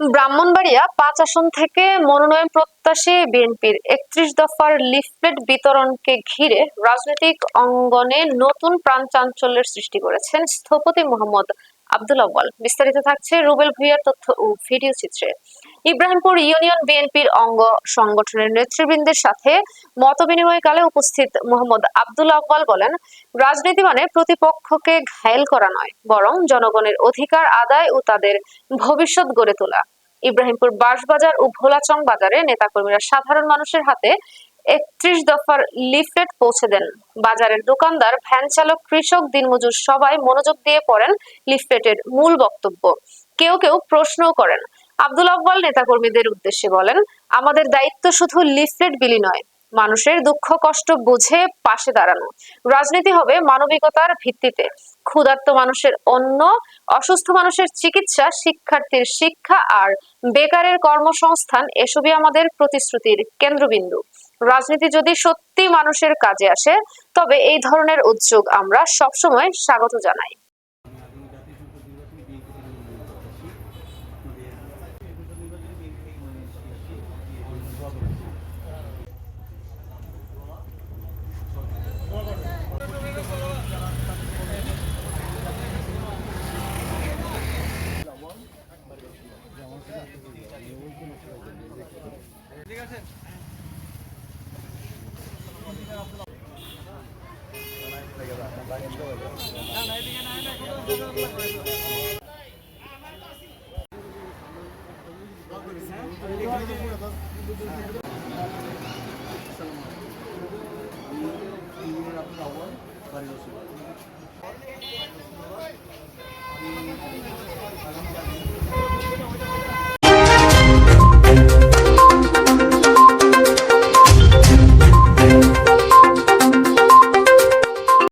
ব্রাহ্মণবাড়িয়া পাঁচ আসন থেকে মনোনয়ন প্রত্যাশী বিএনপির একত্রিশ দফার লিফলেট বিতরণকে ঘিরে রাজনৈতিক অঙ্গনে নতুন প্রাণ চাঞ্চল্যের সৃষ্টি করেছেন স্থপতি মোহাম্মদ আব্দুল আব্বাল বিস্তারিত থাকছে রুবেল ভুইয়ার তথ্য ও ভিডিও চিত্রে। ইব্রাহিমপুর ইউনিয়ন বিএনপির অঙ্গ সংগঠনের নেতৃবৃন্দের সাথে মত বিনিময়কালে উপস্থিত মোহাম্মদ আব্দুল আব্বাল বলেন রাজনীতি মানে প্রতিপক্ষকে ঘায়েল করা নয়, বরং জনগণের অধিকার আদায় ও তাদের ভবিষ্যৎ গড়ে তোলা। ইব্রাহিমপুর বাঁশবাজার ও ভোলাচং বাজারে নেতাকর্মীরা সাধারণ মানুষের হাতে একত্রিশ দফার লিফলেট পৌঁছে দেন। বাজারের দোকানদার, ভ্যান চালক, কৃষক, দিনমজুর সবাই মনোযোগ দিয়ে পড়েন লিফলেটের মূল বক্তব্য। কেউ কেউ প্রশ্নও করেন আব্দুল আব্বাল নেতাকর্মীদের উদ্দেশ্যে বলেন, আমাদের দায়িত্ব শুধু লিফলেট বিলি নয়, মানুষের দুঃখ, কষ্ট বুঝে পাশে দাঁড়ানো। রাজনীতি হবে মানবিকতার ভিত্তিতে। ক্ষুধার্ত মানুষের অন্ন, অসুস্থ মানুষের চিকিৎসা, শিক্ষার্থীর শিক্ষা আর বেকারের কর্মসংস্থান এসবই আমাদের প্রতিশ্রুতির কেন্দ্রবিন্দু। রাজনীতি যদি সত্যি মানুষের কাজে আসে, তবে এই ধরনের উদ্যোগ আমরা সবসময় স্বাগত জানাই। ঠিক আছে? আপনার আহ্বান বাড়ি